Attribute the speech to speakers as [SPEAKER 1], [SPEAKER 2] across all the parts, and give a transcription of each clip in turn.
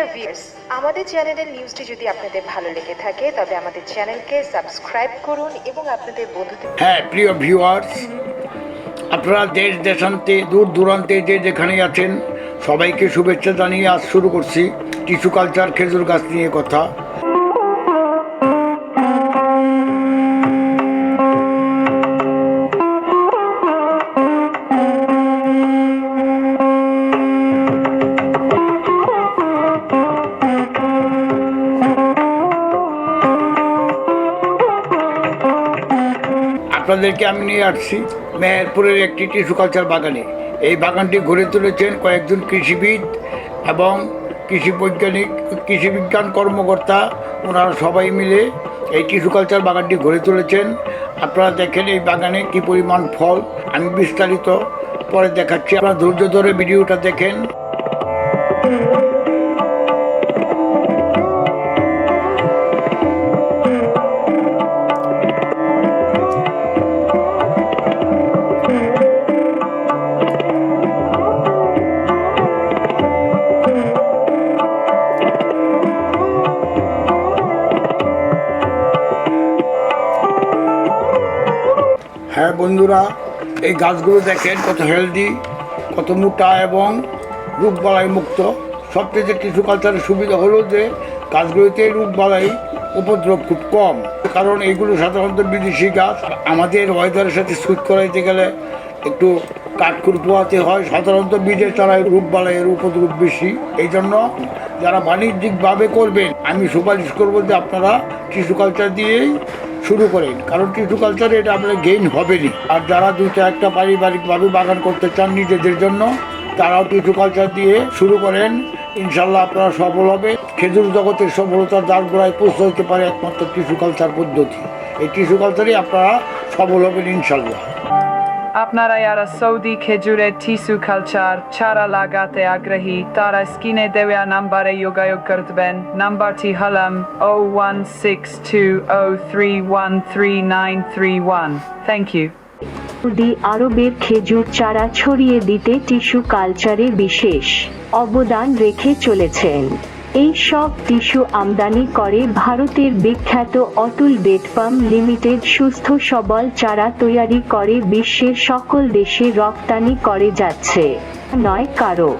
[SPEAKER 1] Dear viewers আমাদের চ্যানেলের নিউজটি যদি আপনাদের ভালো লেগে থাকে, তবে আমাদের চ্যানেলকে সাবস্ক্রাইব করুন এবং আপনাদের বন্ধুদের
[SPEAKER 2] হ্যাঁ প্রিয় ভিউয়ার্স আপনারা দেশ, দেশান্তে, দূর দূরান্তে যে যেখানে আছেন, সবাইকে শুভেচ্ছা জানিয়ে আজ শুরু করছি টিস্যু কালচার খেজুর গাছ নিয়ে কথা। আপনাদেরকে আমি নিয়ে আসছি মেহেরপুরের একটি টিস্যু কালচার বাগানে। এই বাগানটি গড়ে তুলেছেন কয়েকজন কৃষিবিদ এবং কৃষি বৈজ্ঞানিক কৃষিবিজ্ঞান কর্মকর্তা, ওনারা সবাই মিলে এই টিস্যু কালচার বাগানটি গড়ে তুলেছেন। আপনারা দেখেন এই বাগানে কি পরিমাণ ফল, আমি বিস্তারিত পরে দেখাচ্ছি। আপনারা ধৈর্য ধরে ভিডিওটা দেখেন। বন্ধুরা, এই গাছগুলো দেখেন কত হেলদি কত মোটা এবং রোগবালাই মুক্ত। সবচেয়ে টিস্যু কালচারের সুবিধা হলো যে, গাছগুলোতে রোগবালাই উপদ্রব খুব কম। কারণ এইগুলো সাধারণত বিদেশি গাছ। আমাদের ওয়েদারের সাথে স্যুট করাইতে গেলে একটু কাঠকুর পোয়াতে হয়। সাধারণত বীজের চারায় রোগবালাইয়ের উপদ্রব বেশি। এই জন্য যারা বাণিজ্যিকভাবে করবেন, আমি সুপারিশ করব যে আপনারা টিস্যু কালচার দিয়েই শুরু করেন কারণ টিস্যু কালচারে এটা আপনার গেইন হবেনি। আর যারা দুটো একটা পারিবারিকভাবে বাগান করতে চান নিজেদের জন্য, তারাও টিস্যু কালচার দিয়ে শুরু করেন। ইনশাল্লাহ আপনারা সফল হবে। খেজুর জগতের সফলতার দ্বার গোড়ায় হতে পারে একমাত্র টিস্যু কালচার পদ্ধতি। এই টিস্যু কালচারই আপনারা সফল হবেন ইনশাল্লাহ
[SPEAKER 3] আপনারা যারা সৌদি খেজুরের টিস্যু কালচার চারা লাগাতে আগ্রহী, তারা স্কিনে দেওয়া নাম্বারে যোগাযোগ করবেন। নাম্বারটি হলাম o one six two o three one three nine three one thank you
[SPEAKER 4] Saudi আরবের খেজুর চারা ছড়িয়ে দিতে টিস্যু কালচারে বিশেষ অবদান রেখে চলেছেন। এই সব টিস্যু আমদানি করে ভারতের বিখ্যাত অতুল ডেট পাম লিমিটেড সুস্থ সবল চারা তৈরি করে বিশ্বের সকল দেশে রপ্তানি করে যাচ্ছে। নয় কারও।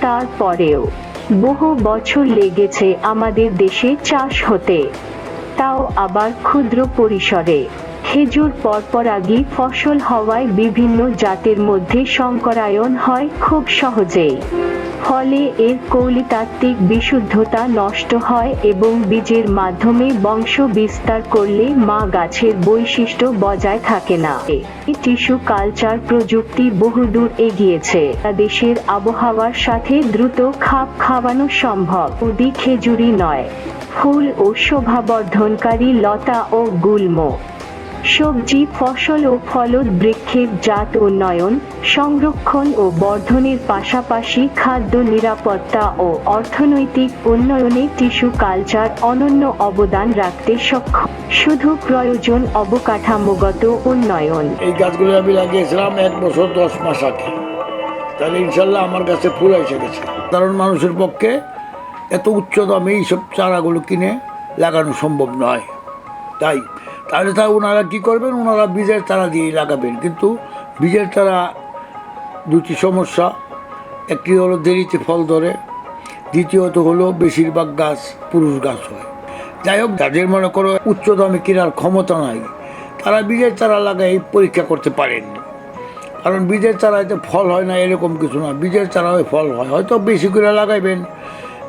[SPEAKER 4] তারপরেও, বহু বছর লেগেছে আমাদের দেশে চাষ হতে। তাও আবার ক্ষুদ্র পরিসরে। খেজুর পরপরাগী ফসল হওয়ায় বিভিন্ন জাতের মধ্যে সংকরায়ন হয় খুব সহজেই। ফলে এর কৌলিতাত্ত্বিক বিশুদ্ধতা নষ্ট হয় এবং বীজের মাধ্যমে বংশ বিস্তার করলে মা গাছের বৈশিষ্ট্য বজায় থাকে না। টিস্যু কালচার প্রযুক্তি বহুদূর এগিয়েছে। দেশের আবহাওয়ার সাথে দ্রুত খাপ খাওয়ানো সম্ভব। উদি খেজুরি নয়, ফুল ও শোভাবর্ধনকারী লতা ও গুল্ম সবজি, ফসল ও ফলদ বৃক্ষের জাত উন্নয়ন সংরক্ষণ ও বর্ধনের পাশাপাশি খাদ্য নিরাপত্তা ও অর্থনৈতিক উন্নয়নে টিস্যু কালচার অনন্য অবদান রাখতে সক্ষম। শুধু প্রয়োজন অবকাঠামোগত উন্নয়ন।
[SPEAKER 2] এই গাছগুলো আমি লাগিয়েছিলাম এক বছর দশ মাস আগে। তাহলে ইনশাল্লাহ আমার কাছে ফুল এসে গেছে। কারণ মানুষের পক্ষে এত উচ্চ দামে এইসব চারাগুলো কিনে লাগানো সম্ভব নয়। তাই তাহলে তা ওনারা কী করবেন? ওনারা বীজের চারা দিয়েই লাগাবেন। কিন্তু বীজের চারা দুটি সমস্যা। একটি হলো দেরিতে ফল ধরে, দ্বিতীয়ত হলো বেশিরভাগ গাছ পুরুষ গাছ হয়। যাই হোক, যাদের মনে করো উচ্চ দামে কেনার ক্ষমতা নাই, তারা বীজের চারা লাগাই পরীক্ষা করতে পারেন কারণ বীজের চারাতে ফল হয় না, এরকম কিছু না। বীজের চারায় ফল হয়। হয়তো বেশি করে লাগাইবেন,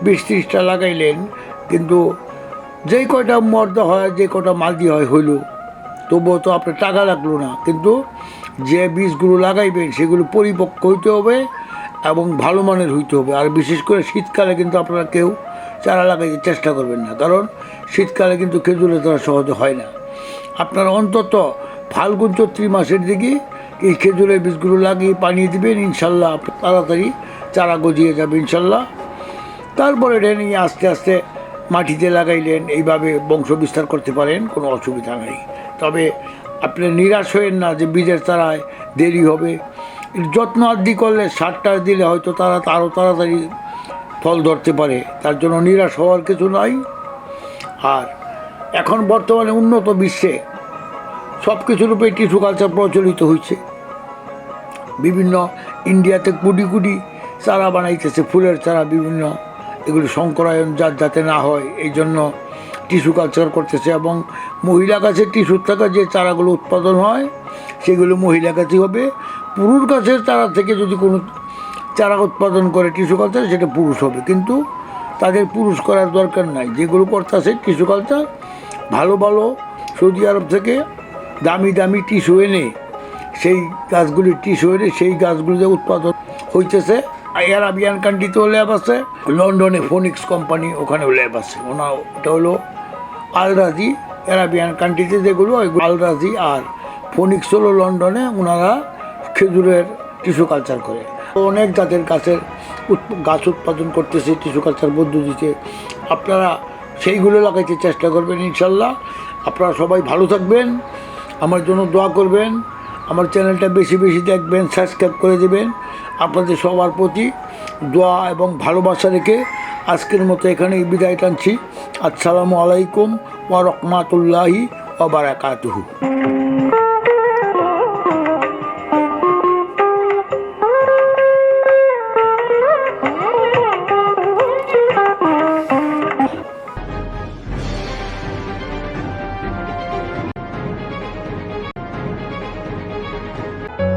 [SPEAKER 2] বিশ ত্রিশটা লাগাইলেন, কিন্তু যেই কয়টা মর্দ হয় যে কয়টা মালদি হয় হইল, তবুও তো আপনার টাকা লাগল না। কিন্তু যে বীজগুলো লাগাইবেন, সেগুলো পরিপক্ক হইতে হবে এবং ভালো মানের হইতে হবে। আর বিশেষ করে শীতকালে কিন্তু আপনারা কেউ চারা লাগাইতে চেষ্টা করবেন না। কারণ শীতকালে কিন্তু খেজুরের চারা সহজে হয় না। আপনারা অন্তত ফাল্গুন চৈত্রী মাসের দিকে এই খেজুরের বীজগুলো লাগিয়ে পানিয়ে দিবেন, ইনশাল্লাহ তাড়াতাড়ি চারা গজিয়ে যাবে, ইনশাল্লাহ। তারপরে এটা নিয়ে আস্তে আস্তে মাটিতে লাগাইলেন, এইভাবে বংশ বিস্তার করতে পারেন, কোনো অসুবিধা নেই। তবে আপনি নিরাশ হয়েন না যে বীজের চারায় দেরি হবে। যত্ন আদি করলে সারটা দিলে হয়তো তারা আরও তাড়াতাড়ি ফল ধরতে পারে। তার জন্য নিরাশ হওয়ার কিছু নাই। আর এখন বর্তমানে উন্নত বিশ্বে সব কিছুর উপরে টিস্যু কালচার প্রচলিত হয়েছে বিভিন্ন ইন্ডিয়াতে কুড়ি কুড়ি চারা বানাইতেছে, ফুলের চারা বিভিন্ন। এগুলি সংকরায়ন যার যাতে না হয়, এই জন্য টিস্যু কালচার করতেছে এবং মহিলা গাছের টিস্যুর থেকে যে চারাগুলো উৎপাদন হয়, সেগুলো মহিলা গাছই হবে। পুরুষ গাছের চারা থেকে যদি কোনো চারা উৎপাদন করে টিস্যু কালচার সেটা পুরুষ হবে। কিন্তু তাদের পুরুষ করার দরকার নাই। যেগুলো করতেছে টিস্যু কালচার ভালো ভালো সৌদি আরব থেকে দামি দামি টিস্যু এনে, সেই গাছগুলি টিস্যু এনে সেই গাছগুলিতে উৎপাদন হইতেছে। অ্যারাবিয়ান কান্ট্রিতেও ল্যাব আছে লন্ডনে ফোনিক্স কোম্পানি ওখানেও ল্যাব আছে। ওনা ওটা হলো আলরাজি অ্যারাবিয়ান কান্ট্রিতে যেগুলো, ওইগুলো আলরাজি আর ফোনিক্স হলো লন্ডনে ওনারা খেজুরের টিস্যু কালচার করে। অনেক জাতের গাছের গাছ উৎপাদন করতেছে টিস্যু কালচার পদ্ধতিতে আপনারা সেইগুলো লাগাইতে চেষ্টা করবেন ইনশাল্লাহ। আপনারা সবাই ভালো থাকবেন, আমার জন্য দোয়া করবেন। আমার চ্যানেলটা বেশি বেশি দেখবেন সাবস্ক্রাইব করে দেবেন। আপনাদের সবার প্রতি দোয়া এবং ভালোবাসা রেখে আজকের মতো এখানেই বিদায় টানছি। আসসালামু আলাইকুম ওয়া রহমাতুল্লাহি ওয়া বারাকাতুহু।